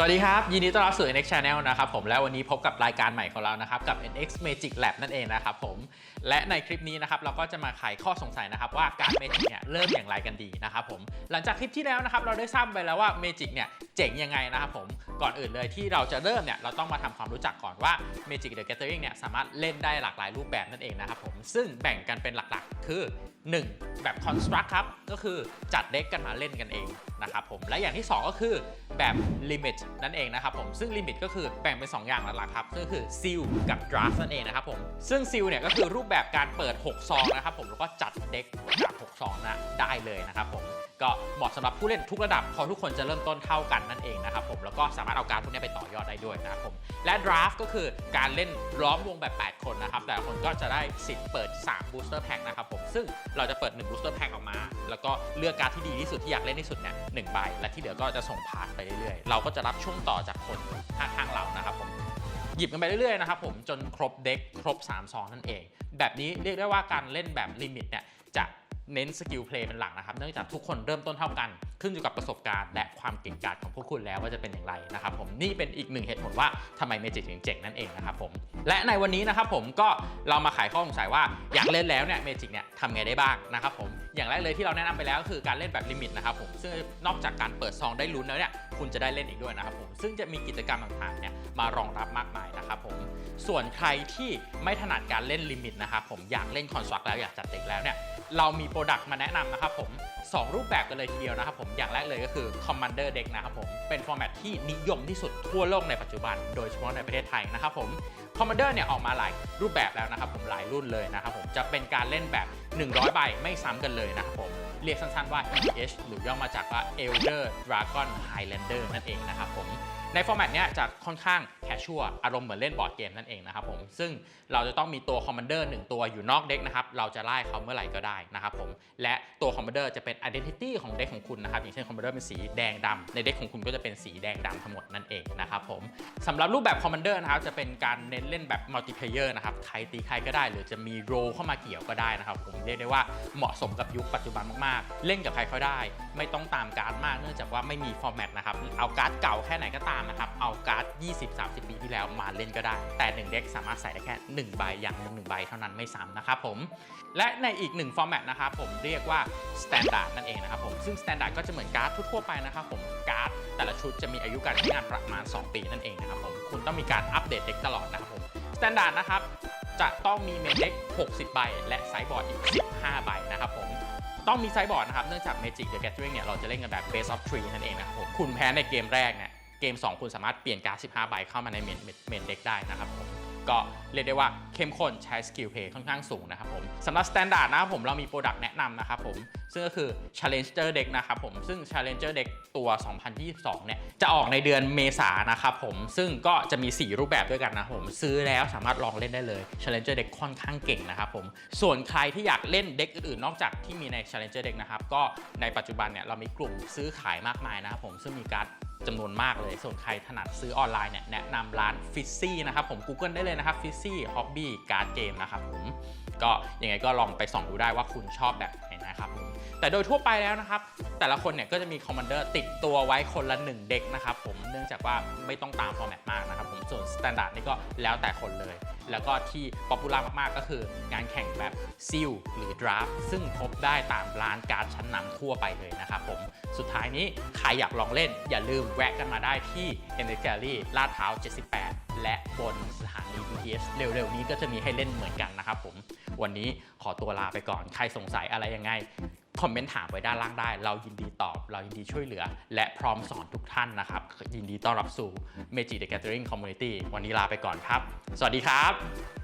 สวัสดีครับ ยินดีต้อนรับสู่ NX Channel นะครับผมและวันนี้พบกับรายการใหม่ของเรานะครับกับ NX Magic Lab นั่นเองนะครับผมและในคลิปนี้นะครับเราก็จะมาไขข้อสงสัยนะครับว่าการ Magic เนี่ยเริ่มอย่างไรกันดีนะครับผมหลังจากคลิปที่แล้วนะครับเราได้ทราบไปแล้วว่า Magic เนี่ยเจ๋งยังไงนะครับผม ก่อนอื่นเลยที่เราจะเริ่มเนี่ยเราต้องมาทำความรู้จักก่อนว่า Magic the Gathering เนี่ยสามารถเล่นได้หลากหลายรูปแบบนั่นเองนะครับผมซึ่งแบ่งกันเป็นหลักๆ คือ 1. แบบ Construct ครับ ก็คือจัดเด็กกันมาเล่นกันเองนะครับผมและอย่างที่ 2 ก็คือแบบ Limit นั่นเองนะครับผมซึ่ง Limit ก็คือแบ่งเป็น 2 อย่างหลักๆครับก็คือ Seal กับ Draft นั่นเองนะครับผมซึ่ง Seal เนี่ยก็คือรูปแบบการเปิด 6 ซองนะครับผมแล้วก็จัดเด็กกับ 2นะได้เลยนะครับผมก็เหมาะสำหรับผู้เล่นทุกระดับเพราะทุกคนจะเริ่มต้นเท่ากันนั่นเองนะครับผมแล้วก็สามารถเอาการพวกนี้ไปต่อยอดได้ด้วยนะครับผมและดราฟก็คือการเล่นล้อมวงแบบ 8 คนนะครับแต่คนก็จะได้สิทธิ์เปิด 3 booster pack นะครับผมซึ่งเราจะเปิด 1 booster pack ออกมา แล้วก็เลือกการที่ดีที่สุดที่อยากเล่นที่สุดเนี่ยหใบและที่เหลือก็จะส่งพาสไปเรื่อยๆ เราก็จะรับช่วงต่อจากคนทางทางเรานะครับผมหยิบกันไปเรื่อยๆนะครับผมจนครบเด็กครบ3ซองนั่นเอง แบบนี้เรียกได้ว่าการเล่นแบบลิมิตเนี่ยจะ เน้นสกิลเพลย์เป็นหลักนะครับ เนื่องจากทุกคนเริ่มต้นเท่ากัน ขึ้นอยู่กับประสบการณ์และความเก่งกาจของพวกคุณแล้วว่าจะเป็นอย่างไรนะครับผมนี่เป็นอีกหนึ่งเหตุผลว่าทำไมเมจิกถึงเจ๋งนั่นเองนะครับผมและในวันนี้นะครับผมก็เรามาไขข้อสงสัยว่าอยากเล่นแล้วเนี่ยเมจิกเนี่ยทำไงได้บ้างนะครับผมอย่างแรกเลยที่เราแนะนำไปแล้วก็คือการเล่นแบบลิมิตนะครับผมซึ่งนอกจากการเปิดซองได้ลุ้นแล้วเนี่ย คุณจะได้เล่นอีกด้วยนะครับผมซึ่งจะมีกิจกรรมต่างๆเนี่ยมารองรับมากมายนะครับผมส่วนใครที่ไม่ถนัดการเล่นลิมิตนะครับผมอยากเล่นคอนสตรักแล้วอยากจัดเด็กแล้วเนี่ยเรามีโปรดักต์มาแนะนำนะครับผม 2 รูปแบบกันเลยทีเดียวนะครับผมอย่างแรกเลยก็คือ Commander Deck นะครับผม เป็นฟอร์แมตที่นิยมที่สุดทั่วโลกในปัจจุบัน โดยเฉพาะในประเทศไทยนะครับผม Commander เนี่ยออกมาหลายรูปแบบแล้วนะครับผมหลายรุ่นเลยนะครับผมจะเป็นการเล่นแบบ 100 ใบไม่ซ้ำกันเลยนะครับผม เรียกสั้นๆว่า EDH หรือย่อมาจากว่า Elder Dragon Highlander นั่นเองนะครับผม ในฟอร์แมตเนี้ยจะค่อนข้างแคชชัวอารมณ์เหมือนเล่นบอร์ดเกมนั่นเองนะครับผมซึ่งเราจะต้องมีตัวคอมมานเดอร์หนึ่งตัวอยู่นอกเด็กนะครับเราจะไล่เขาเมื่อไหร่ก็ได้นะครับผมและตัวคอมมานเดอร์จะเป็น identity ของเด็กของคุณนะครับอย่างเช่นคอมมานเดอร์เป็นสีแดงดำในเด็กของคุณก็จะเป็นสีแดงดำทั้งหมดนั่นเองนะครับผมสำหรับรูปแบบคอมมานเดอร์นะครับจะเป็นการเน้นเล่นแบบมัลติเพเยอร์นะครับใครตีใครก็ได้ หรือจะมีโรเข้ามาเกี่ยวก็ได้นะครับผมเรียกได้ว่าเหมาะสมกับยุคปัจจุบันมากๆ เล่นกับใครก็ได้ ไม่ต้องตามการ์ดมากเนื่องจากว่าไม่มีฟอร์แมตนะครับเอาการ์ดเก่าแค่ไหนก็ตามนะครับเอาการ์ด 20-30 ปีที่แล้วมาเล่นก็ได้ แต่หนึ่งเด็กสามารถใส่ได้แค่ 1 ใบอย่างหนึ่งหนึ่งใบเท่านั้นไม่ซ้ำนะครับผม และในอีกหนึ่งฟอร์แมตนะครับผมเรียกว่า Standard นั่นเองนะครับผมซึ่ง Standard ก็จะเหมือนการ์ดทั่วไปนะครับผมการ์ดแต่ละชุดจะมีอายุการใช้งานประมาณ 2 ปีนั่นเองนะครับผมคุณต้องมีการอัปเดตเด็กตลอดนะครับผม Standard นะครับจะต้องมีเมนเด็ก60 ใบ และไซส์บอร์ดอีก 15 ใบนะครับผมต้องมีไซส์บอร์ดนะครับ เนื่องจาก Magic the Gathering เนี่ย เราจะเล่นกันแบบ Best of 3นั่นเองนะครับผม คุณแพ้ในเกมแรกเนี่ย เกม 2 คุณสามารถเปลี่ยนการ์ด 15 ใบเข้ามาในเมนเมนเด็กได้นะครับผมก็เรียกได้ว่าเข้มข้นใช้สกิลเพย์ค่อนข้างสูงนะครับผมสำหรับ Standard นะครับผมเรามีโปรดักต์แนะนำนะครับผมซึ่งก็คือ Challenger Deck นะครับผมซึ่ง Challenger Deck ตัว 2022 เนี่ยจะออกในเดือนเมษายนะครับผมซึ่งก็จะมี 4 รูปแบบด้วยกันนะผมซื้อแล้วสามารถลองเล่นได้เลย Challenger Deck ค่อนข้างเก่งนะครับผมส่วนใครที่อยากเล่นเด็กอื่นๆ นอกจากที่มีใน Challenger Deck นะครับก็ในปัจจุบันเนี่ยเรามีกลุ่มซื้อขายมากมายนะครับผมซึ่งมีการ จำนวนมากเลย ส่วนใครถนัดซื้อออนไลน์เนี่ยแนะนำร้าน f i z z y นะครับผม Google ได้เลยนะครับ f i z z y Hobby Card Game นะครับผม ก็ยังไงก็ลองไปส่องดูได้ว่าคุณชอบแบบไหนนะครับผม แต่โดยทั่วไปแล้วนะครับ แต่ละคนเนี่ยก็จะมีคอมมานเดอร์ติดตัวไว้คนละ 1 เด็กนะครับผม เนื่องจากว่าไม่ต้องตามฟอร์แมตมากนะครับผม ส่วนสแตนดาร์ดนี่ก็แล้วแต่คนเลย แล้วก็ที่ป๊อปปูล่ามากๆ ก็คืองานแข่งแบบซิลหรือดราฟซึ่งพบได้ตามร้านการ์ดชั้นนำทั่วไปเลยนะครับผม สุดท้ายนี้ ใครอยากลองเล่น อย่าลืมแวะกันมาได้ที่ e n e r g a l l y ลาดพร้าว 78 และบนสถานี BTS เร็วๆ นี้ก็จะมีให้เล่นเหมือนกันนะครับผม วันนี้ขอตัวลาไปก่อน ใครสงสัยอะไรยังไง คอมเมนต์ถามไว้ด้านล่างได้ เรายินดีตอบ เรายินดีช่วยเหลือ และพร้อมสอนทุกท่านนะครับ ยินดีต้อนรับสู่ Magic the Gathering Community วันนี้ลาไปก่อนครับ สวัสดีครับ